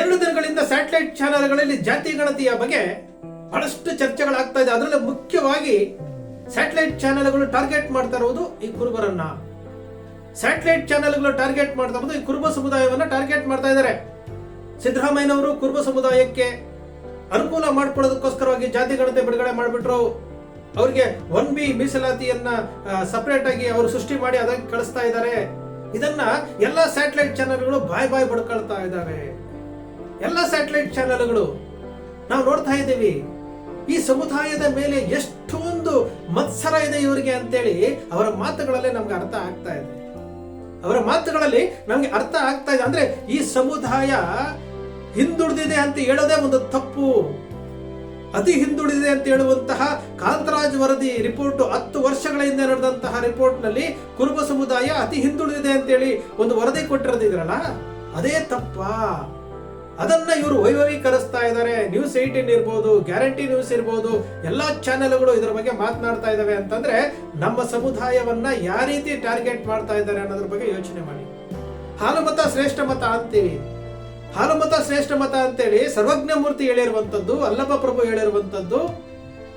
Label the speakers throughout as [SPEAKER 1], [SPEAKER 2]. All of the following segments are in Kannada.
[SPEAKER 1] ಎರಡು ದಿನಗಳಿಂದ ಸ್ಯಾಟಲೈಟ್ ಚಾನೆಲ್ಗಳಲ್ಲಿ ಜಾತಿ ಗಣತಿಯ ಬಗ್ಗೆ ಬಹಳಷ್ಟು ಚರ್ಚೆಗಳಾಗ್ತಾ ಇದೆ. ಅದರಲ್ಲಿ ಮುಖ್ಯವಾಗಿ ಸ್ಯಾಟಲೈಟ್ ಚಾನೆಲ್ಗಳು ಟಾರ್ಗೆಟ್ ಮಾಡ್ತಾ ಇರುವುದು ಈ ಕುರುಬರನ್ನ. ಸ್ಯಾಟಲೈಟ್ ಚಾನೆಲ್ಗಳು ಟಾರ್ಗೆಟ್ ಮಾಡ್ತಾ ಇರೋದು ಈ ಕುರುಬ ಸಮುದಾಯವನ್ನ ಟಾರ್ಗೆಟ್ ಮಾಡ್ತಾ ಇದ್ದಾರೆ. ಸಿದ್ದರಾಮಯ್ಯನವರು ಕುರುಬ ಸಮುದಾಯಕ್ಕೆ ಅನುಕೂಲ ಮಾಡ್ಕೊಳ್ಳೋದಕ್ಕೋಸ್ಕರವಾಗಿ ಜಾತಿ ಗಣತಿ ಬಿಡುಗಡೆ ಮಾಡಿಬಿಟ್ರು. ಅವರಿಗೆ ಒನ್ ಬಿ ಮೀಸಲಾತಿಯನ್ನ ಸಪರೇಟ್ ಆಗಿ ಅವರು ಸೃಷ್ಟಿ ಮಾಡಿ ಅದಕ್ಕೆ ಕಳಿಸ್ತಾ ಇದ್ದಾರೆ. ಇದನ್ನ ಎಲ್ಲ ಸ್ಯಾಟಲೈಟ್ ಚಾನೆಲ್ಗಳು ಬಾಯ್ ಬಾಯ್ ಬಡ್ಕೊಳ್ತಾ ಇದ್ದಾರೆ. ಎಲ್ಲ ಸ್ಯಾಟಲೈಟ್ ಚಾನೆಲ್ಗಳು ನಾವು ನೋಡ್ತಾ ಇದ್ದೀವಿ. ಈ ಸಮುದಾಯದ ಮೇಲೆ ಎಷ್ಟೊಂದು ಮತ್ಸರ ಇದೆ ಇವರಿಗೆ ಅಂತೇಳಿ ಅವರ ಮಾತುಗಳಲ್ಲೇ ನಮ್ಗೆ ಅರ್ಥ ಆಗ್ತಾ ಇದೆ. ಅವರ ಮಾತುಗಳಲ್ಲಿ ನಮಗೆ ಅರ್ಥ ಆಗ್ತಾ ಇದೆ. ಅಂದ್ರೆ ಈ ಸಮುದಾಯ ಹಿಂದುಳಿದಿದೆ ಅಂತ ಹೇಳೋದೇ ಒಂದು ತಪ್ಪು. ಅತಿ ಹಿಂದುಳಿದಿದೆ ಅಂತ ಹೇಳುವಂತಹ ಕಾಂತರಾಜ್ ವರದಿ ರಿಪೋರ್ಟ್ ಹತ್ತು ವರ್ಷಗಳ ಹಿಂದೆ ನಡೆದಂತಹ ರಿಪೋರ್ಟ್ನಲ್ಲಿ ಕುರುಬ ಸಮುದಾಯ ಅತಿ ಹಿಂದುಳಿದಿದೆ ಅಂತೇಳಿ ಒಂದು ವರದಿ ಕೊಟ್ಟಿರೋದಿದ್ರಲ್ಲ ಅದೇ ತಪ್ಪಾ? ಅದನ್ನ ಇವರು ವೈಭವೀಕರಿಸ್ತಾ ಇದ್ದಾರೆ ನ್ಯೂಸ್ ಏಯ್ಟೀನ್ ಇರ್ಬೋದು ಗ್ಯಾರಂಟಿ ನ್ಯೂಸ್ ಇರ್ಬೋದು, ಎಲ್ಲಾ ಚಾನೆಲ್ಗಳು ಇದರ ಬಗ್ಗೆ ಮಾತನಾಡ್ತಾ ಇದ್ದಾವೆ ಅಂತಂದ್ರೆ ನಮ್ಮ ಸಮುದಾಯವನ್ನ ಯಾವ ರೀತಿ ಟಾರ್ಗೆಟ್ ಮಾಡ್ತಾ ಇದ್ದಾರೆ ಅನ್ನೋದ್ರ ಬಗ್ಗೆ ಯೋಚನೆ ಮಾಡಿ. ಹಾಲು ಮತ ಶ್ರೇಷ್ಠ ಮತ ಅಂತೀವಿ. ಹಾಲು ಮತ ಶ್ರೇಷ್ಠ ಮತ ಅಂತೇಳಿ ಸರ್ವಜ್ಞ ಮೂರ್ತಿ ಹೇಳಿರುವಂತದ್ದು, ಅಲ್ಲಪ್ಪ ಪ್ರಭು ಹೇಳಿರುವಂತದ್ದು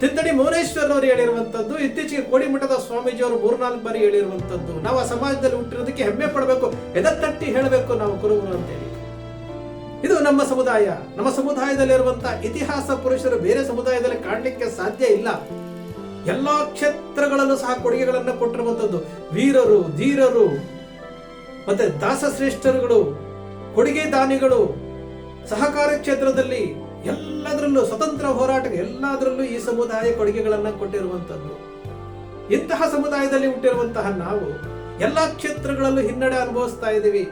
[SPEAKER 1] ತಿದ್ದಡಿ ಮೌನೇಶ್ವರ್ ಅವರು ಹೇಳಿರುವಂತದ್ದು, ಇತ್ತೀಚೆಗೆ ಕೋಡಿಮಠದ ಸ್ವಾಮೀಜಿ ಅವರು ಮೂರ್ನಾಲ್ಕು ಬಾರಿ ಹೇಳಿರುವಂತದ್ದು. ನಾವು ಆ ಸಮಾಜದಲ್ಲಿ ಹುಟ್ಟಿರೋದಕ್ಕೆ ಹೆಮ್ಮೆ ಪಡಬೇಕು ಎದತ್ತಟ್ಟಿ ಹೇಳಬೇಕು ನಾವು ಕುರುಬರು ಅಂತೇಳಿ. ಇದು ನಮ್ಮ ಸಮುದಾಯ. ನಮ್ಮ ಸಮುದಾಯದಲ್ಲಿರುವಂತಹ ಇತಿಹಾಸ ಪುರುಷರು ಬೇರೆ ಸಮುದಾಯದಲ್ಲಿ ಕಾಣಲಿಕ್ಕೆ ಸಾಧ್ಯ ಇಲ್ಲ. ಎಲ್ಲಾ ಕ್ಷೇತ್ರಗಳಲ್ಲೂ ಸಹ ಕೊಡುಗೆಗಳನ್ನು ಕೊಟ್ಟಿರುವಂತದ್ದು. ವೀರರು, ಧೀರರು, ಮತ್ತೆ ದಾಸಶ್ರೇಷ್ಠರುಗಳು ಕೊಡುಗೆ ದಾನಿಗಳು ಸಹಕಾರ ಕ್ಷೇತ್ರದಲ್ಲಿ ಎಲ್ಲದರಲ್ಲೂ ಸ್ವತಂತ್ರ ಹೋರಾಟ ಎಲ್ಲದರಲ್ಲೂ ಈ ಸಮುದಾಯ ಕೊಡುಗೆಗಳನ್ನ ಕೊಟ್ಟಿರುವಂತದ್ದು. ಇಂತಹ ಸಮುದಾಯದಲ್ಲಿ ಹುಟ್ಟಿರುವಂತಹ ನಾವು ಎಲ್ಲಾ ಕ್ಷೇತ್ರಗಳಲ್ಲೂ ಹಿನ್ನಡೆ ಅನುಭವಿಸ್ತಾ ಇದ್ದೀವಿ.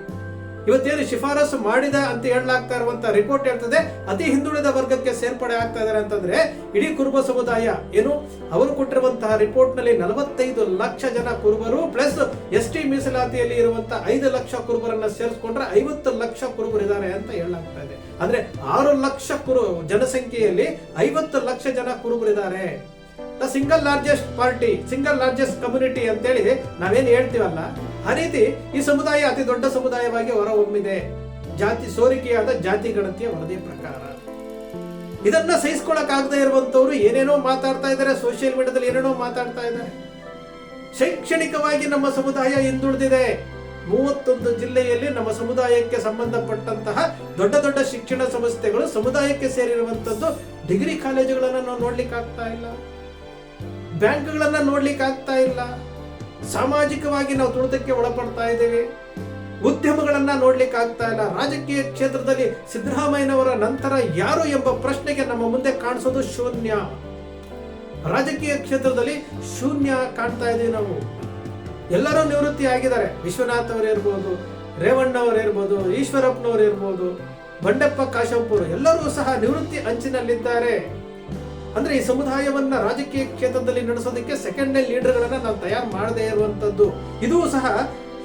[SPEAKER 1] ಇವತ್ತೇನು ಶಿಫಾರಸು ಮಾಡಿದ ಅಂತ ಹೇಳಲಾಗ್ತಾ ಇರುವಂತಹ ರಿಪೋರ್ಟ್ ಹೇಳ್ತದೆ. ಅತಿ ಹಿಂದುಳಿದ ವರ್ಗಕ್ಕೆ ಸೇರ್ಪಡೆ ಆಗ್ತಾ ಇದಾರೆ ಅಂತಂದ್ರೆ ಇಡೀ ಕುರುಬ ಸಮುದಾಯ ಏನು? ಅವರು ಕೊಟ್ಟಿರುವಂತಹ ರಿಪೋರ್ಟ್ನಲ್ಲಿ ನಲವತ್ತೈದು ಲಕ್ಷ ಜನ ಕುರುಬರು ಪ್ಲಸ್ ಎಸ್ ಟಿ ಮೀಸಲಾತಿಯಲ್ಲಿ ಇರುವಂತಹ ಐದು ಲಕ್ಷ ಕುರುಬರನ್ನ ಸೇರಿಸ್ಕೊಂಡ್ರೆ ಐವತ್ತು ಲಕ್ಷ ಕುರುಬರಿದ್ದಾರೆ ಅಂತ ಹೇಳಲಾಗ್ತಾ ಇದೆ. ಅಂದ್ರೆ ಆರು ಲಕ್ಷ ಕುರು ಜನಸಂಖ್ಯೆಯಲ್ಲಿ ಐವತ್ತು ಲಕ್ಷ ಜನ ಕುರುಬರಿದ್ದಾರೆ. The single largest party single largest community ಅಂತೇಳಿ ನಾವೇನು ಹೇಳ್ತೀವಲ್ಲ? ಆ ರೀತಿ ಈ ಸಮುದಾಯ ಅತಿ ದೊಡ್ಡ ಸಮುದಾಯವಾಗಿ ಹೊರಹೊಮ್ಮಿದೆ. ಜಾತಿ ಸೋರಿಕೆಯಾದ ಜಾತಿ ಗಣತಿಯ ವರದಿ ಪ್ರಕಾರ. ಇದನ್ನ ಸಹಿಸ್ಕೊಳಕ್ಕಾಗದೇ ಇರುವಂತವ್ರು ಏನೇನೋ ಮಾತಾಡ್ತಾ ಇದ್ದಾರೆ ಸೋಷಿಯಲ್ ಮೀಡಿಯಾದಲ್ಲಿ ಏನೇನೋ ಮಾತಾಡ್ತಾ ಇದ್ದಾರೆ. ಶೈಕ್ಷಣಿಕವಾಗಿ ನಮ್ಮ ಸಮುದಾಯ ಹಿಂದುಳಿದಿದೆ. ಮೂವತ್ತೊಂದು ಜಿಲ್ಲೆಯಲ್ಲಿ ನಮ್ಮ ಸಮುದಾಯಕ್ಕೆ ಸಂಬಂಧಪಟ್ಟಂತಹ ದೊಡ್ಡ ದೊಡ್ಡ ಶಿಕ್ಷಣ ಸಂಸ್ಥೆಗಳು ಸಮುದಾಯಕ್ಕೆ ಸೇರಿರುವಂತದ್ದು ಡಿಗ್ರಿ ಕಾಲೇಜುಗಳನ್ನ ನಾವು ನೋಡ್ಲಿಕ್ಕೆ ಆಗ್ತಾ ಇಲ್ಲ. ಬ್ಯಾಂಕ್ಗಳನ್ನ ನೋಡ್ಲಿಕ್ಕೆ ಆಗ್ತಾ ಇಲ್ಲ. ಸಾಮಾಜಿಕವಾಗಿ ನಾವು ತುಳಿತಕ್ಕೆ ಒಳಪಡ್ತಾ ಇದ್ದೇವೆ. ಉದ್ಯಮಗಳನ್ನ ನೋಡ್ಲಿಕ್ಕೆ ಆಗ್ತಾ ಇಲ್ಲ. ರಾಜಕೀಯ ಕ್ಷೇತ್ರದಲ್ಲಿ ಸಿದ್ದರಾಮಯ್ಯನವರ ನಂತರ ಯಾರು ಎಂಬ ಪ್ರಶ್ನೆಗೆ ನಮ್ಮ ಮುಂದೆ ಕಾಣಿಸೋದು ಶೂನ್ಯ. ರಾಜಕೀಯ ಕ್ಷೇತ್ರದಲ್ಲಿ ಶೂನ್ಯ ಕಾಣ್ತಾ ಇದೀವಿ ನಾವು. ಎಲ್ಲರೂ ನಿವೃತ್ತಿ ಆಗಿದ್ದಾರೆ ವಿಶ್ವನಾಥ್ ಅವರು ಇರ್ಬೋದು, ರೇವಣ್ಣ ಅವರು ಇರ್ಬೋದು, ಈಶ್ವರಪ್ಪನವರು ಇರ್ಬೋದು, ಬಂಡಪ್ಪ ಕಾಶಂಪುರ್ ಎಲ್ಲರೂ ಸಹ ನಿವೃತ್ತಿ ಅಂಚಿನಲ್ಲಿದ್ದಾರೆ. ಅಂದ್ರೆ ಈ ಸಮುದಾಯವನ್ನ ರಾಜಕೀಯ ಕ್ಷೇತ್ರದಲ್ಲಿ ನಡೆಸೋದಕ್ಕೆ ಸೆಕೆಂಡ್ ಲೀಡರ್ಗಳನ್ನ ನಾವು ತಯಾರು ಮಾಡದೇ ಇರುವಂತದ್ದು. ಇದೂ ಸಹ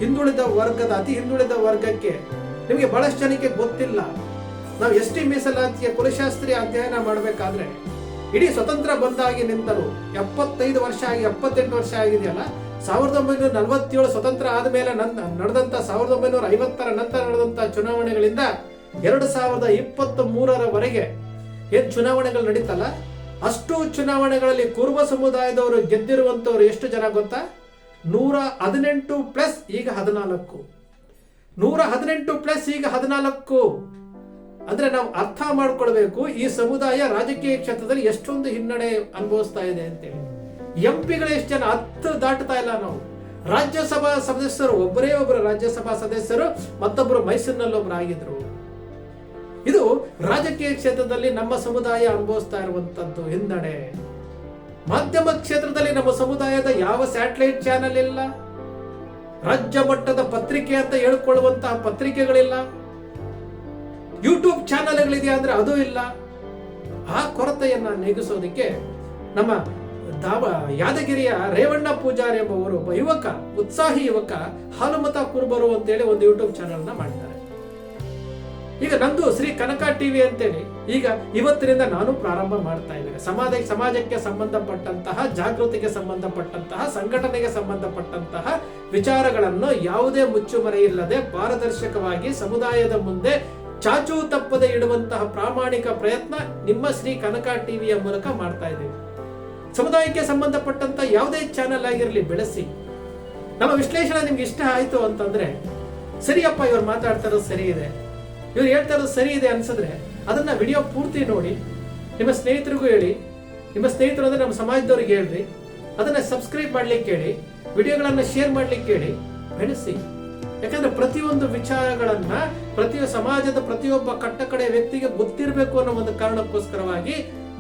[SPEAKER 1] ಹಿಂದುಳಿದ ವರ್ಗದ, ಅತಿ ಹಿಂದುಳಿದ ವರ್ಗಕ್ಕೆ ನಿಮಗೆ ಬಹಳಷ್ಟು ಜನಕ್ಕೆ ಗೊತ್ತಿಲ್ಲ. ನಾವು ಎಸ್ ಟಿ ಮೀಸಲಾತಿಯ ಕುಲಶಾಸ್ತ್ರೀಯ ಅಧ್ಯಯನ ಮಾಡಬೇಕಾದ್ರೆ ಇಡೀ ಸ್ವತಂತ್ರ ಬಂದಾಗಿ ನಿಂತರು. ಎಪ್ಪತ್ತೈದು ವರ್ಷ ಆಗಿ, ಎಪ್ಪತ್ತೆಂಟು ವರ್ಷ ಆಗಿದೆಯಲ್ಲ? ಸಾವಿರದ ಒಂಬೈನೂರ ನಲವತ್ತೇಳು ಸ್ವತಂತ್ರ ಆದಮೇಲೆ ನನ್ನ ನಡೆದಂತ ಸಾವಿರದ ಒಂಬೈನೂರ ಐವತ್ತರ ನಂತರ ನಡೆದಂತ ಚುನಾವಣೆಗಳಿಂದ ಎರಡು ಸಾವಿರದ ಇಪ್ಪತ್ತ್ ಮೂರರವರೆಗೆ ಏನ್ ಚುನಾವಣೆಗಳು ನಡೀತಲ್ಲ? ಅಷ್ಟು ಚುನಾವಣೆಗಳಲ್ಲಿ ಕುರುಬ ಸಮುದಾಯದವರು ಗೆದ್ದಿರುವಂಥವ್ರು ಎಷ್ಟು ಜನ ಗೊತ್ತಾ? ನೂರ ಹದಿನೆಂಟು ಪ್ಲಸ್ ಈಗ ಹದಿನಾಲ್ಕು. ನೂರ ಹದಿನೆಂಟು ಪ್ಲಸ್ ಈಗ ಹದಿನಾಲ್ಕು. ಅಂದ್ರೆ ನಾವು ಅರ್ಥ ಮಾಡ್ಕೊಳ್ಬೇಕು ಈ ಸಮುದಾಯ ರಾಜಕೀಯ ಕ್ಷೇತ್ರದಲ್ಲಿ ಎಷ್ಟೊಂದು ಹಿನ್ನಡೆ ಅನುಭವಿಸ್ತಾ ಇದೆ ಅಂತೇಳಿ. ಎಂ ಪಿಗಳು ಎಷ್ಟು ಜನ? ಹತ್ತು ದಾಟ್ತಾ ಇಲ್ಲ ನಾವು. ರಾಜ್ಯಸಭಾ ಸದಸ್ಯರು, ಒಬ್ಬರೇ ಒಬ್ಬರು ರಾಜ್ಯಸಭಾ ಸದಸ್ಯರು ಮತ್ತೊಬ್ಬರು ಮೈಸೂರಿನಲ್ಲಿ ಒಬ್ಬರು ಆಗಿದ್ರು ಇದು ರಾಜಕೀಯ ಕ್ಷೇತ್ರದಲ್ಲಿ ನಮ್ಮ ಸಮುದಾಯ ಅನುಭವಿಸ್ತಾ ಇರುವಂತದ್ದು ಹಿನ್ನಡೆ. ಮಾಧ್ಯಮ ಕ್ಷೇತ್ರದಲ್ಲಿ ನಮ್ಮ ಸಮುದಾಯದ ಯಾವ ಸ್ಯಾಟಲೈಟ್ ಚಾನೆಲ್ ಇಲ್ಲ, ರಾಜ್ಯ ಮಟ್ಟದ ಪತ್ರಿಕೆ ಅಂತ ಹೇಳ್ಕೊಳ್ಳುವಂತಹ ಪತ್ರಿಕೆಗಳಿಲ್ಲ, ಯೂಟ್ಯೂಬ್ ಚಾನೆಲ್ಗಳಿದೆಯಾ ಅಂದ್ರೆ ಅದು ಇಲ್ಲ. ಆ ಕೊರತೆಯನ್ನ ನೀಗಿಸೋದಕ್ಕೆ ನಮ್ಮ ದಾವ, ಯಾದಗಿರಿಯ ರೇವಣ್ಣ ಪೂಜಾರಿ ಎಂಬವರು ಒಬ್ಬ ಯುವಕ, ಉತ್ಸಾಹಿ ಯುವಕ ಹಾಲುಮತ ಕುರುಬರು ಅಂತೇಳಿ ಒಂದು ಯೂಟ್ಯೂಬ್ ಚಾನೆಲ್ನ ಮಾಡಿದ್ದಾರೆ ಈಗ ನಂದು ಶ್ರೀ ಕನಕ ಟಿವಿ ಅಂತೇಳಿ, ಈಗ ಇವತ್ತಿನಿಂದ ನಾನು ಪ್ರಾರಂಭ ಮಾಡ್ತಾ ಇದ್ದೇನೆ. ಸಮಾಜ, ಸಮಾಜಕ್ಕೆ ಸಂಬಂಧಪಟ್ಟಂತಹ, ಜಾಗೃತಿಗೆ ಸಂಬಂಧಪಟ್ಟಂತಹ, ಸಂಘಟನೆಗೆ ಸಂಬಂಧಪಟ್ಟಂತಹ ವಿಚಾರಗಳನ್ನು ಯಾವುದೇ ಮುಚ್ಚುಮರೆ ಇಲ್ಲದೆ ಪಾರದರ್ಶಕವಾಗಿ ಸಮುದಾಯದ ಮುಂದೆ ಚಾಚೂ ತಪ್ಪದೆ ಇಡುವಂತಹ ಪ್ರಾಮಾಣಿಕ ಪ್ರಯತ್ನ ನಿಮ್ಮ ಶ್ರೀ ಕನಕ ಟಿವಿಯ ಮೂಲಕ ಮಾಡ್ತಾ ಇದ್ದೀವಿ ಸಮುದಾಯಕ್ಕೆ ಸಂಬಂಧಪಟ್ಟಂತ ಯಾವುದೇ ಚಾನೆಲ್ ಆಗಿರಲಿ, ಬೆಳೆಸಿ. ನಮ್ಮ ವಿಶ್ಲೇಷಣೆ ನಿಮ್ಗೆ ಇಷ್ಟ ಆಯ್ತು ಅಂತಂದ್ರೆ, ಸರಿಯಪ್ಪ ಇವ್ರು ಮಾತಾಡ್ತಾ ಇರೋದು ಸರಿ ಇದೆ. ಇವ್ರು ಹೇಳ್ತಾ ಇರೋದು ಸರಿ ಇದೆ ಅನ್ಸಿದ್ರೆ ಅದನ್ನ ವಿಡಿಯೋ ಪೂರ್ತಿ ನೋಡಿ. ನಿಮ್ಮ ಸ್ನೇಹಿತರಿಗೂ ಹೇಳಿ. ನಿಮ್ಮ ಸ್ನೇಹಿತರು ಅಂದ್ರೆ ನಮ್ಮ ಸಮಾಜದವ್ರಿಗೆ ಹೇಳ್ರಿ. ಅದನ್ನ ಸಬ್ಸ್ಕ್ರೈಬ್ ಮಾಡ್ಲಿಕ್ಕೆ ಹೇಳಿ ವಿಡಿಯೋಗಳನ್ನ ಶೇರ್ ಮಾಡ್ಲಿಕ್ಕೆ ಹೇಳಿ ಬೆಳೆಸಿ. ಯಾಕಂದ್ರೆ ಪ್ರತಿಯೊಂದು ವಿಚಾರಗಳನ್ನ ಪ್ರತಿಯೊಂದು ಸಮಾಜದ ಪ್ರತಿಯೊಬ್ಬ ಕಟ್ಟಕಡೆ ವ್ಯಕ್ತಿಗೆ ಗೊತ್ತಿರಬೇಕು ಅನ್ನೋ ಒಂದು ಕಾರಣಕ್ಕೋಸ್ಕರವಾಗಿ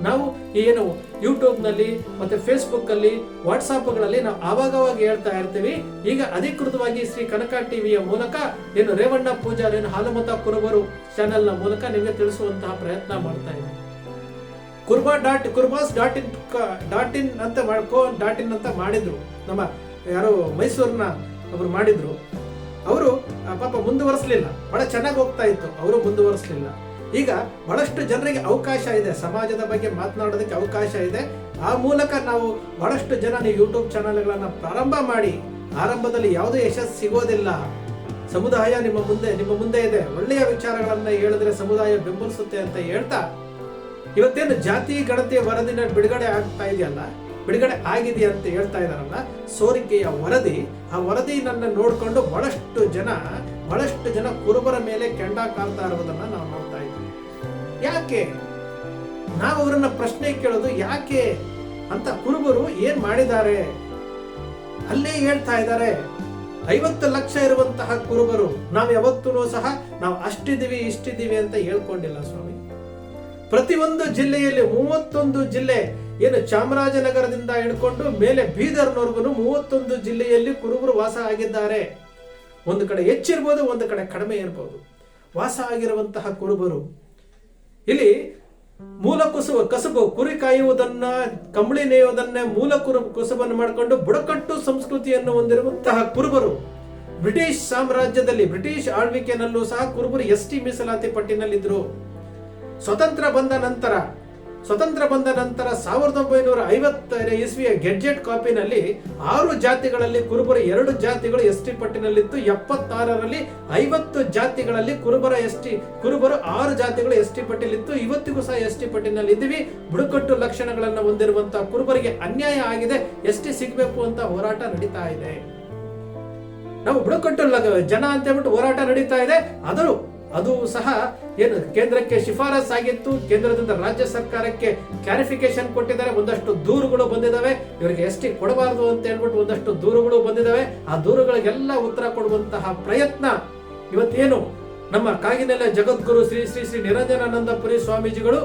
[SPEAKER 1] ನಾವು ಏನು ಯೂಟ್ಯೂಬ್ನಲ್ಲಿ ನಲ್ಲಿ ಮತ್ತೆ ಫೇಸ್ಬುಕ್ ಅಲ್ಲಿ ವಾಟ್ಸಾಪ್ಗಳಲ್ಲಿ ನಾವು ಆವಾಗವಾಗ ಹೇಳ್ತಾ ಇರ್ತೀವಿ. ಈಗ ಅಧಿಕೃತವಾಗಿ ಶ್ರೀ ಕನಕ ಟಿವಿಯ ಮೂಲಕ ಏನು ರೇವಣ್ಣ ಪೂಜಾರಿ ಏನು ಹಾಲುಮತ ಕುರುಬರು ಚಾನೆಲ್ನ ಮೂಲಕ ನಿಮಗೆ ತಿಳಿಸುವಂತಹ ಪ್ರಯತ್ನ ಮಾಡ್ತಾ ಇದ್ದೀವಿ Kurba dot, Kurbas dot in dot in ಅಂತ ಮಾಡ್ಕೋ, ಡಾಟ್ ಇನ್ ಅಂತ ಮಾಡಿದ್ರು. ನಮ್ಮ ಯಾರೋ ಮೈಸೂರಿನ ಒಬ್ರು ಮಾಡಿದ್ರು. ಅವರು ಪಾಪ ಮುಂದುವರಿಸಲಿಲ್ಲ. ಬಹಳ ಚೆನ್ನಾಗಿ ಹೋಗ್ತಾ ಇತ್ತು. ಅವರು ಮುಂದುವರಿಸಲಿಲ್ಲ. ಈಗ ಬಹಳಷ್ಟು ಜನರಿಗೆ ಅವಕಾಶ ಇದೆ. ಸಮಾಜದ ಬಗ್ಗೆ ಮಾತನಾಡೋದಕ್ಕೆ ಅವಕಾಶ ಇದೆ. ಆ ಮೂಲಕ ನಾವು ಬಹಳಷ್ಟು ಜನ ನೀವು ಯೂಟ್ಯೂಬ್ ಚಾನೆಲ್ಗಳನ್ನ ಪ್ರಾರಂಭ ಮಾಡಿ, ಆರಂಭದಲ್ಲಿ ಯಾವುದೇ ಯಶಸ್ಸು ಸಿಗೋದಿಲ್ಲ. ಸಮುದಾಯ ನಿಮ್ಮ ಮುಂದೆ ನಿಮ್ಮ ಮುಂದೆ ಇದೆ. ಒಳ್ಳೆಯ ವಿಚಾರಗಳನ್ನು ಹೇಳಿದ್ರೆ ಸಮುದಾಯ ಬೆಂಬಲಿಸುತ್ತೆ ಅಂತ ಹೇಳ್ತಾ, ಇವತ್ತೇನು ಜಾತಿ ಗಣತಿಯ ವರದಿನ ಬಿಡುಗಡೆ ಆಗ್ತಾ ಇದೆಯಲ್ಲ, ಬಿಡುಗಡೆ ಆಗಿದೆ ಅಂತ ಹೇಳ್ತಾ ಇದ್ದಾರಲ್ಲ, ಸೋರಿಕೆಯ ವರದಿ, ಆ ವರದಿ ನನ್ನ ನೋಡ್ಕೊಂಡು ಬಹಳಷ್ಟು ಜನ ಬಹಳಷ್ಟು ಜನ ಕುರುಬರ ಮೇಲೆ ಕೆಂಡ ಕಾಣ್ತಾ ಇರುವುದನ್ನು ನಾವು ಯಾಕೆ? ನಾವು ಅವರನ್ನ ಪ್ರಶ್ನೆ ಕೇಳೋದು ಯಾಕೆ ಅಂತ ಕುರುಬರು ಏನ್ ಮಾಡಿದ್ದಾರೆ? ಅಲ್ಲೇ ಹೇಳ್ತಾ ಇದ್ದಾರೆ. ಐವತ್ತು ಲಕ್ಷ ಇರುವಂತಹ ಕುರುಬರು, ನಾವು ಯಾವತ್ತೂ ಸಹ ನಾವು ಅಷ್ಟಿದ್ದೀವಿ ಇಷ್ಟಿದ್ದೀವಿ ಅಂತ ಹೇಳ್ಕೊಂಡಿಲ್ಲ ಸ್ವಾಮಿ. ಪ್ರತಿಯೊಂದು ಜಿಲ್ಲೆಯಲ್ಲಿ ಮೂವತ್ತೊಂದು ಜಿಲ್ಲೆ ಏನು ಚಾಮರಾಜನಗರದಿಂದ ಹಿಡ್ಕೊಂಡು ಮೇಲೆ ಬೀದರ್ನವರೆಗೂ ಮೂವತ್ತೊಂದು ಜಿಲ್ಲೆಯಲ್ಲಿ ಕುರುಬರು ವಾಸ ಆಗಿದ್ದಾರೆ. ಒಂದು ಕಡೆ ಹೆಚ್ಚಿರ್ಬೋದು, ಒಂದು ಕಡೆ ಕಡಿಮೆ ಇರ್ಬೋದು. ವಾಸ ಆಗಿರುವಂತಹ ಕುರುಬರು ಇಲ್ಲಿ ಮೂಲ ಕುಸುಬ, ಕಸುಬು, ಕುರಿ ಕಾಯುವುದನ್ನ, ಕಂಬಳಿ ನೇಯುವುದನ್ನ ಮೂಲ ಕುರು, ಕುಸುಬನ್ನು ಮಾಡಿಕೊಂಡು ಬುಡಕಟ್ಟು ಸಂಸ್ಕೃತಿಯನ್ನು ಹೊಂದಿರುವಂತಹ ಕುರುಬರು. ಬ್ರಿಟಿಷ್ ಸಾಮ್ರಾಜ್ಯದಲ್ಲಿ ಬ್ರಿಟಿಷ್ ಆಳ್ವಿಕೆನಲ್ಲೂ ಸಹ ಕುರುಬರು ಎಸ್ ಟಿ ಮೀಸಲಾತಿ ಪಟ್ಟಿನಲ್ಲಿದ್ದರು. ಸ್ವತಂತ್ರ ಬಂದ ನಂತರ ಸ್ವತಂತ್ರ ಬಂದ ನಂತರ ಸಾವಿರದ ಒಂಬೈನೂರ ಐವತ್ತನೇ ಇಸ್ವಿಯ ಗೆಡ್ಜೆಟ್ ಕಾಪಿನಲ್ಲಿ ಆರು ಜಾತಿಗಳಲ್ಲಿ ಕುರುಬರ ಎರಡು ಜಾತಿಗಳು ಎಸ್ ಟಿ ಪಟ್ಟಿನಲ್ಲಿತ್ತು. ಎಪ್ಪತ್ತಾರರಲ್ಲಿ ಐವತ್ತು ಜಾತಿಗಳಲ್ಲಿ ಕುರುಬರ ಎಸ್ ಟಿ, ಕುರುಬರು ಆರು ಜಾತಿಗಳು ಎಸ್ ಟಿ ಪಟ್ಟಿಲಿತ್ತು. ಇವತ್ತಿಗೂ ಸಹ ಎಸ್ ಟಿ ಪಟ್ಟಿನಲ್ಲಿ ಇದ್ದೀವಿ. ಬುಡಕಟ್ಟು ಲಕ್ಷಣಗಳನ್ನು ಹೊಂದಿರುವಂತಹ ಕುರುಬರಿಗೆ ಅನ್ಯಾಯ ಆಗಿದೆ. ಎಸ್ ಟಿ ಸಿಗಬೇಕು ಅಂತ ಹೋರಾಟ ನಡೀತಾ ಇದೆ. ನಾವು ಬುಡಕಟ್ಟು ಜನ ಅಂತ ಹೇಳ್ಬಿಟ್ಟು ಹೋರಾಟ ನಡೀತಾ ಇದೆ. ಆದರೂ ಅದು ಸಹ ಏನು ಕೇಂದ್ರಕ್ಕೆ ಶಿಫಾರಸ್ ಆಗಿತ್ತು, ಕೇಂದ್ರದಿಂದ ರಾಜ್ಯ ಸರ್ಕಾರಕ್ಕೆ ಕ್ಲಾರಿಫಿಕೇಶನ್ ಕೊಟ್ಟಿದ್ದಾರೆ. ಒಂದಷ್ಟು ದೂರುಗಳು ಬಂದಿದ್ದಾವೆ. ಇವರಿಗೆ ಎಸ್ ಟಿ ಕೊಡಬಾರದು ಅಂತ ಹೇಳ್ಬಿಟ್ಟು ಒಂದಷ್ಟು ದೂರುಗಳು ಬಂದಿದ್ದಾವೆ. ಆ ದೂರುಗಳಿಗೆಲ್ಲ ಉತ್ತರ ಕೊಡುವಂತಹ ಪ್ರಯತ್ನ ಇವತ್ತೇನು? ನಮ್ಮ ಕಾಗಿನೆಲೆ ಜಗದ್ಗುರು ಶ್ರೀ ಶ್ರೀ ಶ್ರೀ ನಿರಂಜನಾನಂದಪುರಿ ಸ್ವಾಮೀಜಿಗಳು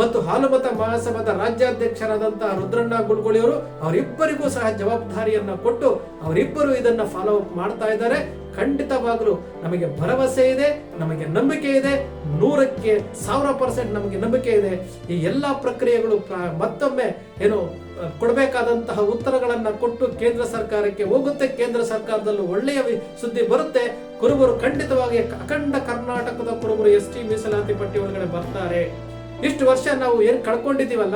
[SPEAKER 1] ಮತ್ತು ಹಾಲುಮತ ಮಹಾಸಭಾದ ರಾಜ್ಯಾಧ್ಯಕ್ಷರಾದಂತಹ ರುದ್ರಣ್ಣ ಗುಡ್ಗುಳಿಯವರು ಅವರಿಬ್ಬರಿಗೂ ಸಹ ಜವಾಬ್ದಾರಿಯನ್ನ ಕೊಟ್ಟು ಅವರಿಬ್ಬರು ಇದನ್ನ ಫಾಲೋ ಅಪ್ ಮಾಡ್ತಾ ಇದ್ದಾರೆ. ಖಂಡಿತವಾಗಲೂ ನಮಗೆ ಭರವಸೆ ಇದೆ, ನಮಗೆ ನಂಬಿಕೆ ಇದೆ. ನೂರಕ್ಕೆ ಸಾವಿರ ಪರ್ಸೆಂಟ್ ನಮಗೆ ನಂಬಿಕೆ ಇದೆ. ಈ ಎಲ್ಲ ಪ್ರಕ್ರಿಯೆಗಳು ಪ್ರ- ಮತ್ತೊಮ್ಮೆ ಏನು ಕೊಡಬೇಕಾದಂತಹ ಉತ್ತರಗಳನ್ನು ಕೊಟ್ಟು ಕೇಂದ್ರ ಸರ್ಕಾರಕ್ಕೆ ಹೋಗುತ್ತೆ. ಕೇಂದ್ರ ಸರ್ಕಾರದಲ್ಲೂ ಒಳ್ಳೆಯ ಸುದ್ದಿ ಬರುತ್ತೆ. ಕುರುಬರು ಖಂಡಿತವಾಗಿ ಅಖಂಡ ಕರ್ನಾಟಕದ ಕುರುಬರು ಎಸ್ ಟಿ ಮೀಸಲಾತಿ ಪಟ್ಟಿ ಒಳಗಡೆ ಬರ್ತಾರೆ. ಇಷ್ಟು ವರ್ಷ ನಾವು ಏನು ಕಳ್ಕೊಂಡಿದ್ದೀವಲ್ಲ?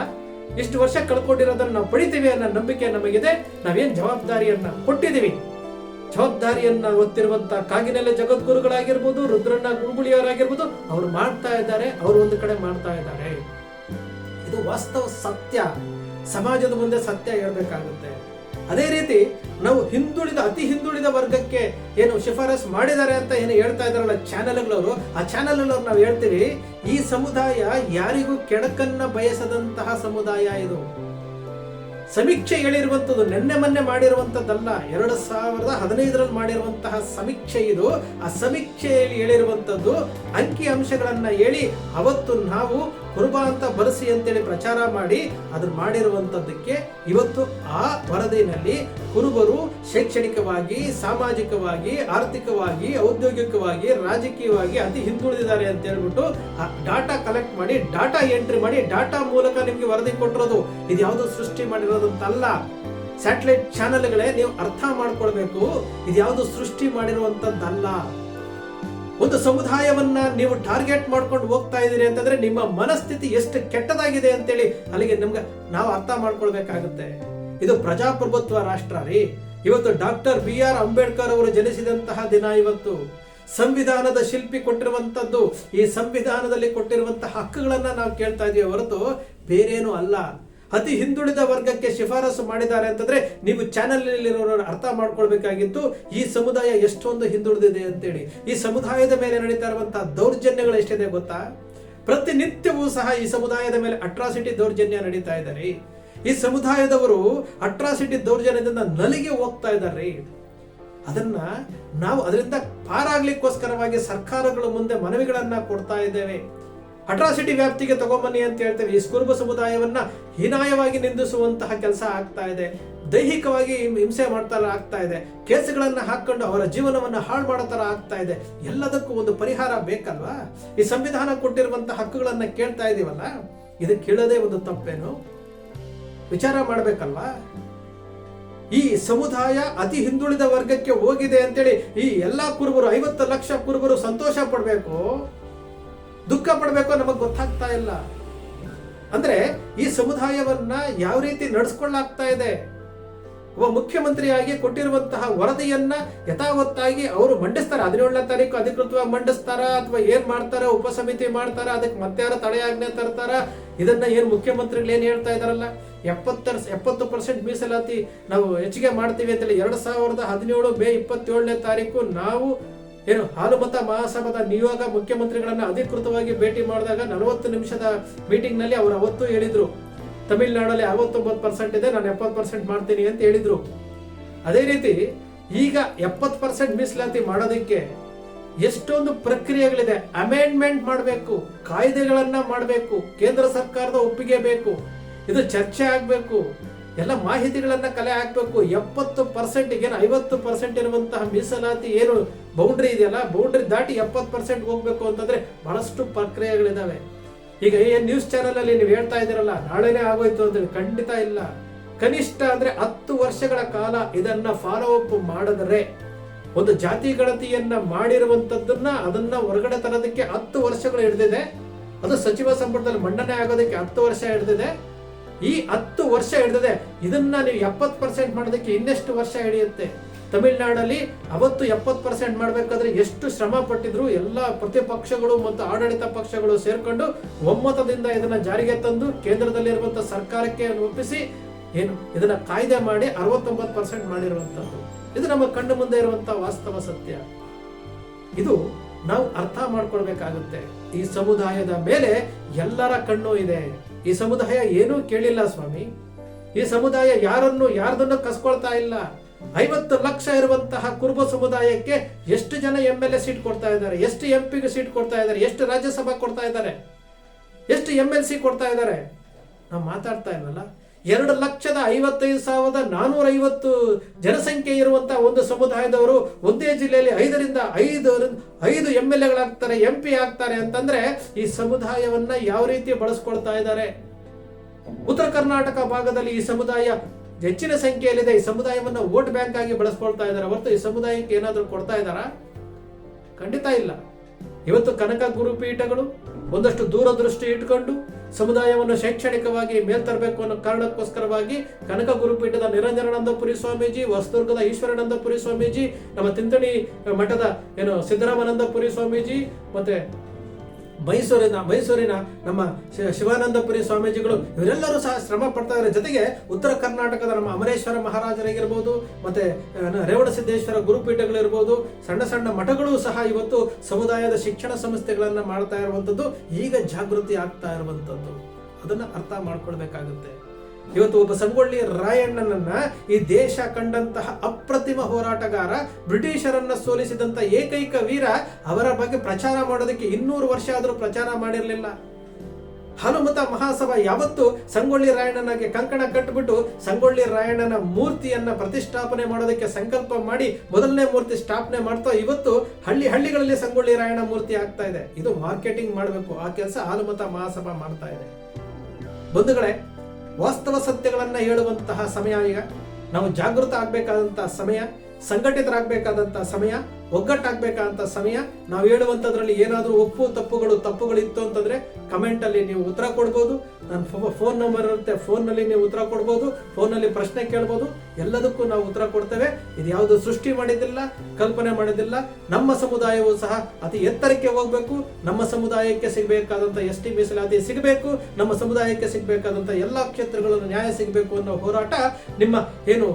[SPEAKER 1] ಇಷ್ಟು ವರ್ಷ ಕಳ್ಕೊಂಡಿರೋದನ್ನ ನಾವು ಪಡಿತೀವಿ ಅನ್ನೋ ನಂಬಿಕೆ ನಮಗಿದೆ. ನಾವೇನ್ ಜವಾಬ್ದಾರಿಯನ್ನ ಕೊಟ್ಟಿದ್ದೀವಿ? ಜವಾಬ್ದಾರಿಯನ್ನ ಹೊತ್ತಿರುವಂತ ಕಾಗಿನೆಲೆ ಜಗದ್ಗುರುಗಳಾಗಿರ್ಬೋದು ರುದ್ರಣ್ಣ ಗುರುಗುಳಿಯವರಾಗಿರ್ಬೋದು ಅವ್ರು ಮಾಡ್ತಾ ಇದ್ದಾರೆ, ಅವರು ಒಂದು ಕಡೆ ಮಾಡ್ತಾ ಇದ್ದಾರೆ. ಇದು ವಾಸ್ತವ ಸತ್ಯ. ಸಮಾಜದ ಮುಂದೆ ಸತ್ಯ ಹೇಳ್ಬೇಕಾಗುತ್ತೆ. ಅದೇ ರೀತಿ ನಾವು ಹಿಂದುಳಿದ, ಅತಿ ಹಿಂದುಳಿದ ವರ್ಗಕ್ಕೆ ಏನು ಶಿಫಾರಸ್ ಮಾಡಿದ್ದಾರೆ ಅಂತ ಏನು ಹೇಳ್ತಾ ಇದಾರಲ್ಲ ಚಾನೆಲ್ಗಳವರು, ಆ ಚಾನೆಲ್ ನಾವು ಹೇಳ್ತೀವಿ, ಈ ಸಮುದಾಯ ಯಾರಿಗೂ ಕೆಡಕನ್ನ ಬಯಸದಂತಹ ಸಮುದಾಯ ಇದು. ಸಮೀಕ್ಷೆ ಹೇಳಿರುವಂತದ್ದು ನಿನ್ನೆ ಮೊನ್ನೆ ಮಾಡಿರುವಂತದ್ದಲ್ಲ ಎರಡು ಸಾವಿರದ ಹದಿನೈದರಲ್ಲಿ ಮಾಡಿರುವಂತಹ ಸಮೀಕ್ಷೆ ಇದು. ಆ ಸಮೀಕ್ಷೆಯಲ್ಲಿ ಹೇಳಿರುವಂತದ್ದು ಅಂಕಿ ಅಂಶಗಳನ್ನು ಹೇಳಿ, ಅವತ್ತು ನಾವು ಕುರುಬ ಅಂತ ಬರೆಸಿ ಅಂತೇಳಿ ಪ್ರಚಾರ ಮಾಡಿ ಅದನ್ನ ಮಾಡಿರುವಂಥದ್ದಕ್ಕೆ ಇವತ್ತು ಆ ವರದಿನಲ್ಲಿ ಕುರುಬರು ಶೈಕ್ಷಣಿಕವಾಗಿ, ಸಾಮಾಜಿಕವಾಗಿ, ಆರ್ಥಿಕವಾಗಿ, ಔದ್ಯೋಗಿಕವಾಗಿ, ರಾಜಕೀಯವಾಗಿ ಅತಿ ಹಿಂದುಳಿದಿದ್ದಾರೆ ಅಂತ ಹೇಳ್ಬಿಟ್ಟು ಆ ಡಾಟಾ ಕಲೆಕ್ಟ್ ಮಾಡಿ, ಡಾಟಾ ಎಂಟ್ರಿ ಮಾಡಿ, ಡಾಟಾ ಮೂಲಕ ನಿಮಗೆ ವರದಿ ಕೊಟ್ಟಿರೋದು. ಇದು ಯಾವುದು ಸೃಷ್ಟಿ ಮಾಡಿರೋದಂತಲ್ಲ. ಸ್ಯಾಟಲೈಟ್ ಚಾನೆಲ್ಗಳೇ ನೀವು ಅರ್ಥ ಮಾಡ್ಕೊಳ್ಬೇಕು. ಇದು ಯಾವುದು ಸೃಷ್ಟಿ ಮಾಡಿರುವಂತದ್ದಲ್ಲ. ಒಂದು ಸಮುದಾಯವನ್ನ ನೀವು ಟಾರ್ಗೆಟ್ ಮಾಡ್ಕೊಂಡು ಹೋಗ್ತಾ ಇದ್ದೀರಿ ಅಂತಂದ್ರೆ ನಿಮ್ಮ ಮನಸ್ಥಿತಿ ಎಷ್ಟು ಕೆಟ್ಟದಾಗಿದೆ ಅಂತೇಳಿ ಅಲ್ಲಿಗೆ ನಮ್ಗೆ ನಾವು ಅರ್ಥ ಮಾಡ್ಕೊಳ್ಬೇಕಾಗುತ್ತೆ. ಇದು ಪ್ರಜಾಪ್ರಭುತ್ವ ರಾಷ್ಟ್ರ ರೀ. ಇವತ್ತು ಡಾಕ್ಟರ್ ಬಿ ಆರ್ ಅಂಬೇಡ್ಕರ್ ಅವರು ಜನಿಸಿದಂತಹ ದಿನ ಇವತ್ತು. ಸಂವಿಧಾನದ ಶಿಲ್ಪಿ ಕೊಟ್ಟಿರುವಂತದ್ದು, ಈ ಸಂವಿಧಾನದಲ್ಲಿ ಕೊಟ್ಟಿರುವಂತಹ ಹಕ್ಕುಗಳನ್ನ ನಾವು ಕೇಳ್ತಾ ಇದೀವಿ ಹೊರತು ಬೇರೇನೂ ಅಲ್ಲ. ಅತಿ ಹಿಂದುಳಿದ ವರ್ಗಕ್ಕೆ ಶಿಫಾರಸು ಮಾಡಿದ್ದಾರೆ ಅಂತಂದ್ರೆ ನೀವು ಚಾನೆಲ್ ಇರೋರು ಅರ್ಥ ಮಾಡ್ಕೊಳ್ಬೇಕಾಗಿತ್ತು. ಈ ಸಮುದಾಯ ಎಷ್ಟೊಂದು ಹಿಂದುಳಿದಿದೆ ಅಂತೇಳಿ. ಈ ಸಮುದಾಯದ ಮೇಲೆ ನಡೀತಾ ಇರುವಂತಹ ದೌರ್ಜನ್ಯಗಳು ಎಷ್ಟಿದೆ ಗೊತ್ತಾ? ಪ್ರತಿನಿತ್ಯವೂ ಸಹ ಈ ಸಮುದಾಯದ ಮೇಲೆ ಅಟ್ರಾಸಿಟಿ ದೌರ್ಜನ್ಯ ನಡೀತಾ ಇದ್ದಾರೆ ಈ ಸಮುದಾಯದವರು ಅಟ್ರಾಸಿಟಿ ದೌರ್ಜನ್ಯದಿಂದ ನಲಿಗೆ ಹೋಗ್ತಾ ಇದ್ದಾರೆ ಅದನ್ನ ನಾವು ಅದರಿಂದ ಪಾರಾಗ್ಲಿಕ್ಕೋಸ್ಕರವಾಗಿ ಸರ್ಕಾರಗಳು ಮುಂದೆ ಮನವಿಗಳನ್ನ ಕೊಡ್ತಾ ಇದ್ದೇವೆ. ಅಟ್ರಾಸಿಟಿ ವ್ಯಾಪ್ತಿಗೆ ತಗೊಂಬನ್ನಿ ಅಂತ ಹೇಳ್ತೇವೆ. ಈ ಕುರುಬ ಸಮುದಾಯವನ್ನ ಹೀನಾಯವಾಗಿ ನಿಂದಿಸುವಂತಹ ಕೆಲಸ ಆಗ್ತಾ ಇದೆ. ದೈಹಿಕವಾಗಿ ಹಿಂಸೆ ಮಾಡ್ತಾರ ಆಗ್ತಾ ಇದೆ. ಕೇಸುಗಳನ್ನ ಹಾಕೊಂಡು ಅವರ ಜೀವನವನ್ನ ಹಾಳು ಮಾಡೋ ಆಗ್ತಾ ಇದೆ. ಎಲ್ಲದಕ್ಕೂ ಒಂದು ಪರಿಹಾರ ಬೇಕಲ್ವಾ? ಈ ಸಂವಿಧಾನ ಕೊಟ್ಟಿರುವಂತಹ ಹಕ್ಕುಗಳನ್ನ ಕೇಳ್ತಾ ಇದೀವಲ್ಲ? ಇದು ಕೇಳೋದೇ ಒಂದು ತಪ್ಪೇನು? ವಿಚಾರ ಮಾಡಬೇಕಲ್ವಾ? ಈ ಸಮುದಾಯ ಅತಿ ಹಿಂದುಳಿದ ವರ್ಗಕ್ಕೆ ಹೋಗಿದೆ ಅಂತೇಳಿ ಈ ಎಲ್ಲಾ ಕುರುಬರು, ಐವತ್ತು ಲಕ್ಷ ಕುರುಬರು ಸಂತೋಷ ಪಡ್ಬೇಕು. ದುಃಖ ಪಡಬೇಕು ನಮಗೆ ಗೊತ್ತಾಗ್ತಾ ಇಲ್ಲ. ಅಂದ್ರೆ ಈ ಸಮುದಾಯವನ್ನ ಯಾವ ರೀತಿ ನಡೆಸ್ಕೊಳ್ಳಾಗ್ತಾ ಇದೆ? ಒಬ್ಬ ಮುಖ್ಯಮಂತ್ರಿಯಾಗಿ ಕೊಟ್ಟಿರುವಂತಹ ವರದಿಯನ್ನ ಯಥಾವತ್ತಾಗಿ ಅವರು ಮಂಡಿಸ್ತಾರೆ. ಹದಿನೇಳನೇ ತಾರೀಕು ಅಧಿಕೃತವಾಗಿ ಮಂಡಿಸ್ತಾರ ಅಥವಾ ಏನ್ ಮಾಡ್ತಾರ, ಉಪಸಮಿತಿ ಮಾಡ್ತಾರ, ಅದಕ್ಕೆ ಮತ್ತಾರ ತಡೆಯಾಜ್ಞೆ ತರ್ತಾರ? ಇದನ್ನ ಏನ್ ಮುಖ್ಯಮಂತ್ರಿಗಳು ಏನ್ ಹೇಳ್ತಾ ಇದಾರಲ್ಲ ಎಪ್ಪತ್ತರ ಎಪ್ಪತ್ತು ಪರ್ಸೆಂಟ್ ಮೀಸಲಾತಿ ನಾವು ಹೆಚ್ಚಿಗೆ ಮಾಡ್ತೀವಿ ಅಂತೇಳಿ ಎರಡ್ ಸಾವಿರದ ಹದಿನೇಳು ಮೇ ಇಪ್ಪತ್ತೇಳನೇ ತಾರೀಕು ನಾವು ಏನು ಹಾಲುಮತ ಮಹಾಸಭಾದ ನಿಯೋಗ ಮುಖ್ಯಮಂತ್ರಿಗಳನ್ನ ಅಧಿಕೃತವಾಗಿ ಭೇಟಿ ಮಾಡಿದಾಗ ನಲವತ್ತು ನಿಮಿಷದ ಮೀಟಿಂಗ್ನಲ್ಲಿ ಅವರು ಅವತ್ತು ಹೇಳಿದ್ರು. ತಮಿಳುನಾಡಲ್ಲಿ ಅರವತ್ತೊಂಬತ್ತು ಪರ್ಸೆಂಟ್ ಇದೆ, ನಾನು ಎಪ್ಪತ್ತು ಪರ್ಸೆಂಟ್ ಮಾಡ್ತೀನಿ ಅಂತ ಹೇಳಿದ್ರು. ಅದೇ ರೀತಿ ಈಗ ಎಪ್ಪತ್ತು ಪರ್ಸೆಂಟ್ ಮೀಸಲಾತಿ ಮಾಡೋದಕ್ಕೆ ಎಷ್ಟೊಂದು ಪ್ರಕ್ರಿಯೆಗಳಿದೆ. ಅಮೆಂಡ್ಮೆಂಟ್ ಮಾಡಬೇಕು, ಕಾಯ್ದೆಗಳನ್ನ ಮಾಡಬೇಕು, ಕೇಂದ್ರ ಸರ್ಕಾರದ ಒಪ್ಪಿಗೆ ಬೇಕು, ಇದು ಚರ್ಚೆ ಆಗಬೇಕು. ಎಲ್ಲ ಮಾಹಿತಿಗಳನ್ನ ಕಲೆ ಹಾಕ್ಬೇಕು. ಎಪ್ಪತ್ತು ಪರ್ಸೆಂಟ್ ಏನು ಐವತ್ತು ಪರ್ಸೆಂಟ್ ಇರುವಂತಹ ಮೀಸಲಾತಿ ಏನು ಬೌಂಡ್ರಿ ಇದೆಯಲ್ಲ ಬೌಂಡ್ರಿ ದಾಟಿ ಎಪ್ಪತ್ತು ಪರ್ಸೆಂಟ್ ಹೋಗ್ಬೇಕು ಅಂತಂದ್ರೆ ಬಹಳಷ್ಟು ಪ್ರಕ್ರಿಯೆಗಳಿದಾವೆ. ಈಗ ಏನ್ ನ್ಯೂಸ್ ಚಾನೆಲ್ ಅಲ್ಲಿ ನೀವು ಹೇಳ್ತಾ ಇದ್ದೀರಲ್ಲ, ನಾಳೆನೇ ಆಗೋಯ್ತು ಅಂದ್ರೆ ಖಂಡಿತ ಇಲ್ಲ. ಕನಿಷ್ಠ ಅಂದ್ರೆ ಹತ್ತು ವರ್ಷಗಳ ಕಾಲ ಇದನ್ನ ಫಾಲೋ ಅಪ್ ಮಾಡಿದರೆ, ಒಂದು ಜಾತಿ ಗಣತಿಯನ್ನ ಮಾಡಿರುವಂತದ್ದನ್ನ ಅದನ್ನ ಹೊರಗಡೆ ತರೋದಕ್ಕೆ ಹತ್ತು ವರ್ಷಗಳು ಹಿಡಿದಿದೆ. ಅದು ಸಚಿವ ಸಂಪುಟದಲ್ಲಿ ಮಂಡನೆ ಆಗೋದಕ್ಕೆ ಹತ್ತು ವರ್ಷ ಹಿಡಿದಿದೆ. ಈ ಹತ್ತು ವರ್ಷ ಹಿಡಿದಿದೆ ಇದನ್ನ ನೀವು ಎಪ್ಪತ್ತು ಪರ್ಸೆಂಟ್ ಮಾಡೋದಕ್ಕೆ ಇನ್ನೆಷ್ಟು ವರ್ಷ ಹಿಡಿಯುತ್ತೆ? ತಮಿಳುನಾಡಲ್ಲಿ ಅವತ್ತು ಎಪ್ಪತ್ತು ಪರ್ಸೆಂಟ್ ಮಾಡಬೇಕಾದ್ರೆ ಎಷ್ಟು ಶ್ರಮ ಪಟ್ಟಿದ್ರು ಎಲ್ಲ ಪ್ರತಿಪಕ್ಷಗಳು ಮತ್ತು ಆಡಳಿತ ಪಕ್ಷಗಳು ಸೇರ್ಕೊಂಡು ಒಮ್ಮತದಿಂದ ಇದನ್ನ ಜಾರಿಗೆ ತಂದು ಕೇಂದ್ರದಲ್ಲಿರುವಂತಹ ಸರ್ಕಾರಕ್ಕೆ ಒಪ್ಪಿಸಿ ಏನು, ಇದನ್ನ ಕಾಯ್ದೆ ಮಾಡಿ ಅರವತ್ತೊಂಬತ್ತು ಪರ್ಸೆಂಟ್ ಮಾಡಿರುವಂತದ್ದು ಇದು ನಮ್ಮ ಕಣ್ಣು ಮುಂದೆ ಇರುವಂತಹ ವಾಸ್ತವ ಸತ್ಯ. ಇದು ನಾವು ಅರ್ಥ ಮಾಡ್ಕೊಳ್ಬೇಕಾಗುತ್ತೆ. ಈ ಸಮುದಾಯದ ಮೇಲೆ ಎಲ್ಲರ ಕಣ್ಣು ಇದೆ. ಈ ಸಮುದಾಯ ಏನೂ ಕೇಳಿಲ್ಲ ಸ್ವಾಮಿ. ಈ ಸಮುದಾಯ ಯಾರನ್ನು ಯಾರ್ದನ್ನು ಕಸ್ಕೊಳ್ತಾ ಇಲ್ಲ. ಐವತ್ತು ಲಕ್ಷ ಇರುವಂತಹ ಕುರುಬ ಸಮುದಾಯಕ್ಕೆ ಎಷ್ಟು ಜನ ಎಂ ಎಲ್ ಎ ಸೀಟ್ ಕೊಡ್ತಾ ಇದ್ದಾರೆ? ಎಷ್ಟು ಎಂ ಪಿಗೆ ಸೀಟ್ ಕೊಡ್ತಾ ಇದ್ದಾರೆ? ಎಷ್ಟು ರಾಜ್ಯಸಭಾ ಕೊಡ್ತಾ ಇದ್ದಾರೆ? ಎಷ್ಟು ಎಂ ಎಲ್ ಸಿ ಕೊಡ್ತಾ ಇದ್ದಾರೆ? ನಾವು ಮಾತಾಡ್ತಾ ಇಲ್ವಲ್ಲ? ಎರಡು ಲಕ್ಷದ ಐವತ್ತೈದು ಸಾವಿರದ ನಾನೂರ ಐವತ್ತು ಜನಸಂಖ್ಯೆ ಇರುವಂತಹ ಒಂದು ಸಮುದಾಯದವರು ಒಂದೇ ಜಿಲ್ಲೆಯಲ್ಲಿ ಐದರಿಂದ ಐದು ಐದು ಎಂ ಎಲ್ ಎಗಳಾಗ್ತಾರೆ ಎಂ ಪಿ ಆಗ್ತಾರೆ ಅಂತಂದ್ರೆ ಈ ಸಮುದಾಯವನ್ನ ಯಾವ ರೀತಿ ಬಳಸ್ಕೊಳ್ತಾ ಇದ್ದಾರೆ? ಉತ್ತರ ಕರ್ನಾಟಕ ಭಾಗದಲ್ಲಿ ಈ ಸಮುದಾಯ ಹೆಚ್ಚಿನ ಸಂಖ್ಯೆಯಲ್ಲಿದೆ. ಈ ಸಮುದಾಯವನ್ನ ವೋಟ್ ಬ್ಯಾಂಕ್ ಆಗಿ ಬಳಸ್ಕೊಳ್ತಾ ಇದ್ದಾರೆ. ಹೊರತು ಈ ಸಮುದಾಯಕ್ಕೆ ಏನಾದರೂ ಕೊಡ್ತಾ ಇದ್ದಾರಾ? ಖಂಡಿತ ಇಲ್ಲ. ಇವತ್ತು ಕನಕ ಗುರುಪೀಠಗಳು ಒಂದಷ್ಟು ದೂರದೃಷ್ಟಿ ಇಟ್ಕೊಂಡು ಸಮುದಾಯವನ್ನು ಶೈಕ್ಷಣಿಕವಾಗಿ ಮೇಲ್ತರಬೇಕು ಅನ್ನೋ ಕಾರಣಕ್ಕೋಸ್ಕರವಾಗಿ ಕನಕ ಗುರುಪೀಠದ ನಿರಂಜನಾನಂದಪುರಿ ಸ್ವಾಮೀಜಿ, ಹೊಸದುರ್ಗದ ಈಶ್ವರಾನಂದಪುರಿ ಸ್ವಾಮೀಜಿ, ನಮ್ಮ ತಿಂತಣಿ ಮಠದ ಏನು ಸಿದ್ದರಾಮಾನಂದಪುರಿ ಸ್ವಾಮೀಜಿ, ಮತ್ತೆ ಮೈಸೂರಿನ ಮೈಸೂರಿನ ನಮ್ಮ ಶಿವಾನಂದಪುರಿ ಸ್ವಾಮೀಜಿಗಳು ಇವರೆಲ್ಲರೂ ಸಹ ಶ್ರಮ ಪಡ್ತಾ ಇದ್ದಾರೆ ಜೊತೆಗೆ ಉತ್ತರ ಕರ್ನಾಟಕದ ನಮ್ಮ ಅಮರೇಶ್ವರ ಮಹಾರಾಜರಾಗಿರ್ಬೋದು, ಮತ್ತೆ ರೇವಣ ಸಿದ್ದೇಶ್ವರ ಗುರುಪೀಠಗಳಿರ್ಬೋದು, ಸಣ್ಣ ಸಣ್ಣ ಮಠಗಳು ಸಹ ಇವತ್ತು ಸಮುದಾಯದ ಶಿಕ್ಷಣ ಸಂಸ್ಥೆಗಳನ್ನು ಮಾಡ್ತಾ ಇರುವಂತದ್ದು ಈಗ ಜಾಗೃತಿ ಆಗ್ತಾ ಇರುವಂತದ್ದು ಅದನ್ನ ಅರ್ಥ ಮಾಡ್ಕೊಳ್ಬೇಕಾಗುತ್ತೆ. ಇವತ್ತು ಒಬ್ಬ ಸಂಗೊಳ್ಳಿ ರಾಯಣ್ಣನನ್ನ ಈ ದೇಶ ಕಂಡಂತಹ ಅಪ್ರತಿಮ ಹೋರಾಟಗಾರ, ಬ್ರಿಟಿಷರನ್ನ ಸೋಲಿಸಿದಂತ ಏಕೈಕ ವೀರ ಅವರ ಬಗ್ಗೆ ಪ್ರಚಾರ ಮಾಡೋದಕ್ಕೆ ಇನ್ನೂರು ವರ್ಷ ಆದರೂ ಪ್ರಚಾರ ಮಾಡಿರಲಿಲ್ಲ. ಹನುಮತ ಮಹಾಸಭಾ ಯಾವತ್ತು ಸಂಗೊಳ್ಳಿ ರಾಯಣ್ಣನಿಗೆ ಕಂಕಣ ಕಟ್ಟಿಬಿಟ್ಟು ಸಂಗೊಳ್ಳಿ ರಾಯಣ್ಣನ ಮೂರ್ತಿಯನ್ನ ಪ್ರತಿಷ್ಠಾಪನೆ ಮಾಡೋದಕ್ಕೆ ಸಂಕಲ್ಪ ಮಾಡಿ ಮೊದಲನೇ ಮೂರ್ತಿ ಸ್ಥಾಪನೆ ಮಾಡ್ತಾ ಇವತ್ತು ಹಳ್ಳಿ ಹಳ್ಳಿಗಳಲ್ಲಿ ಸಂಗೊಳ್ಳಿ ರಾಯಣ್ಣ ಮೂರ್ತಿ ಆಗ್ತಾ ಇದೆ. ಇದು ಮಾರ್ಕೆಟಿಂಗ್ ಮಾಡಬೇಕು. ಆ ಕೆಲಸ ಹಾಲುಮತ ಮಹಾಸಭಾ ಮಾಡ್ತಾ ಇದೆ. ಬಂಧುಗಳೇ ವಾಸ್ತವ ಸತ್ಯಗಳನ್ನು ಹೇಳುವಂತಹ ಸಮಯ ಈಗ. ನಾವು ಜಾಗೃತ ಆಗ್ಬೇಕಾದಂತಹ ಸಮಯ ಸಂಘಟಿತರಾಗಬೇಕಾದಂತಹ ಸಮಯ. ಒಗ್ಗಟ್ಟಾಗ್ಬೇಕಂತ ಸಮಯ. ನಾವು ಹೇಳುವಂಥದ್ರಲ್ಲಿ ಏನಾದರೂ ಒಪ್ಪು ತಪ್ಪುಗಳು ತಪ್ಪುಗಳು ಇತ್ತು ಅಂತಂದ್ರೆ ಕಮೆಂಟ್ ಅಲ್ಲಿ ನೀವು ಉತ್ತರ ಕೊಡ್ಬೋದು. ನನ್ನ ಫೋನ್ ನಂಬರ್ ಇರುತ್ತೆ ಫೋನ್ನಲ್ಲಿ ನೀವು ಉತ್ತರ ಕೊಡ್ಬೋದು. ಫೋನ್ನಲ್ಲಿ ಪ್ರಶ್ನೆ ಕೇಳ್ಬೋದು. ಎಲ್ಲದಕ್ಕೂ ನಾವು ಉತ್ತರ ಕೊಡ್ತೇವೆ. ಇದು ಯಾವುದು ಸೃಷ್ಟಿ ಮಾಡಿದ್ದಿಲ್ಲ, ಕಲ್ಪನೆ ಮಾಡಿದ್ದಿಲ್ಲ. ನಮ್ಮ ಸಮುದಾಯವು ಸಹ ಅತಿ ಎತ್ತರಕ್ಕೆ ಹೋಗ್ಬೇಕು. ನಮ್ಮ ಸಮುದಾಯಕ್ಕೆ ಸಿಗಬೇಕಾದಂತ ಎಸ್ ಟಿ ಮೀಸಲಾತಿ ಸಿಗಬೇಕು. ನಮ್ಮ ಸಮುದಾಯಕ್ಕೆ ಸಿಗಬೇಕಾದಂತ ಎಲ್ಲಾ ಕ್ಷೇತ್ರಗಳನ್ನು ನ್ಯಾಯ ಸಿಗಬೇಕು ಅನ್ನೋ ಹೋರಾಟ ನಿಮ್ಮ ಏನು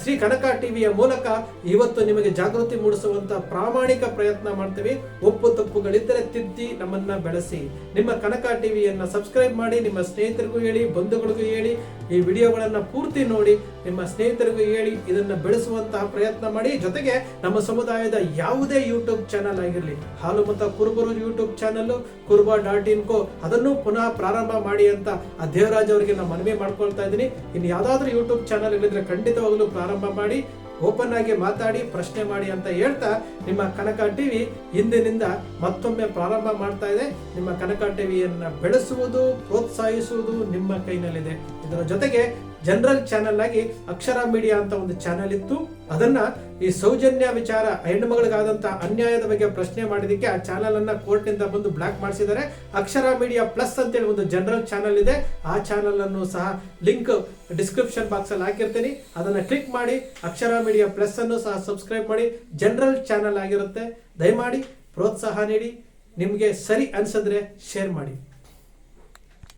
[SPEAKER 1] ಶ್ರೀ ಕನಕ ಟಿವಿಯ ಮೂಲಕ ಇವತ್ತು ನಿಮಗೆ ಜಾಗೃತಿ ಮೂಡಿಸುವಂತ ಪ್ರಾಮಾಣಿಕ ಪ್ರಯತ್ನ ಮಾಡ್ತೀವಿ. ಒಪ್ಪು ತಪ್ಪುಗಳಿದ್ದರೆ ತಿದ್ದಿ ನಮ್ಮನ್ನ ಬೆಳೆಸಿ. ನಿಮ್ಮ ಕನಕ ಟಿವಿಯನ್ನ ಸಬ್ಸ್ಕ್ರೈಬ್ ಮಾಡಿ, ನಿಮ್ಮ ಸ್ನೇಹಿತರಿಗೂ ಹೇಳಿ, ಬಂಧುಗಳಿಗೂ ಹೇಳಿ, ಈ ವಿಡಿಯೋಗಳನ್ನ ಪೂರ್ತಿ ನೋಡಿ, ನಿಮ್ಮ ಸ್ನೇಹಿತರಿಗೂ ಹೇಳಿ, ಇದನ್ನ ಬೆಳೆಸುವಂತಹ ಪ್ರಯತ್ನ ಮಾಡಿ. ಜೊತೆಗೆ ನಮ್ಮ ಸಮುದಾಯದ ಯಾವುದೇ ಯೂಟ್ಯೂಬ್ ಚಾನಲ್ ಆಗಿರಲಿ ಹಾಲು ಮತ್ತು ಕುರುಬರು YouTube channel Kuruba dot in ಕೋ ಅದನ್ನು ಪುನಃ ಪ್ರಾರಂಭ ಮಾಡಿ ಅಂತ ಆ ದೇವರಾಜ್ ಅವರಿಗೆ ನಾನು ಮನವಿ ಮಾಡ್ಕೊಳ್ತಾ ಇದ್ದೀನಿ. ಇನ್ನು ಯಾವ್ದಾದ್ರು ಯೂಟ್ಯೂಬ್ ಚಾನಲ್ ಇಲ್ಲಿದ್ರೆ ಖಂಡಿತವಾಗ್ಲೂ ಪ್ರಾರಂಭ ಮಾಡಿ. ಓಪನ್ ಆಗಿ ಮಾತಾಡಿ, ಪ್ರಶ್ನೆ ಮಾಡಿ ಅಂತ ಹೇಳ್ತಾ ನಿಮ್ಮ ಕನಕ ಟಿವಿ ಇಂದಿನಿಂದ ಮತ್ತೊಮ್ಮೆ ಪ್ರಾರಂಭ ಮಾಡ್ತಾ ಇದೆ. ನಿಮ್ಮ ಕನಕ ಟಿವಿಯನ್ನ ಬೆಳೆಸುವುದು, ಪ್ರೋತ್ಸಾಹಿಸುವುದು ನಿಮ್ಮ ಕೈನಲ್ಲಿದೆ. ಇದರ ಜೊತೆಗೆ ಜನರಲ್ ಚಾನೆಲ್ ಆಗಿ ಅಕ್ಷರ ಮೀಡಿಯಾ ಅಂತ ಒಂದು ಚಾನೆಲ್ ಇತ್ತು. ಅದನ್ನ ಈ ಸೌಜನ್ಯ ವಿಚಾರ ಹೆಣ್ಣುಮಗಳಿಗಾದಂತ ಅನ್ಯಾಯದ ಬಗ್ಗೆ ಪ್ರಶ್ನೆ ಮಾಡಿದಕ್ಕೆ ಆ ಚಾನೆಲ್ ಅನ್ನ ಕೋರ್ಟ್ನಿಂದ ಬಂದು ಬ್ಲಾಕ್ ಮಾಡಿಸಿದ್ದಾರೆ. ಅಕ್ಷರ ಮೀಡಿಯಾ ಪ್ಲಸ್ ಅಂತೇಳಿ ಒಂದು ಜನರಲ್ ಚಾನೆಲ್ ಇದೆ. ಆ ಚಾನೆಲ್ ಅನ್ನು ಸಹ ಲಿಂಕ್ ಡಿಸ್ಕ್ರಿಪ್ಷನ್ ಬಾಕ್ಸ್ ಅಲ್ಲಿ ಹಾಕಿರ್ತೀನಿ. ಅದನ್ನ ಕ್ಲಿಕ್ ಮಾಡಿ, ಅಕ್ಷರ ಮೀಡಿಯಾ ಪ್ಲಸ್ ಅನ್ನು ಸಹ ಸಬ್ಸ್ಕ್ರೈಬ್ ಮಾಡಿ. ಜನರಲ್ ಚಾನೆಲ್ ಆಗಿರುತ್ತೆ. ದಯಮಾಡಿ ಪ್ರೋತ್ಸಾಹ ನೀಡಿ. ನಿಮಗೆ ಸರಿ ಅನ್ಸಿದ್ರೆ ಶೇರ್ ಮಾಡಿ.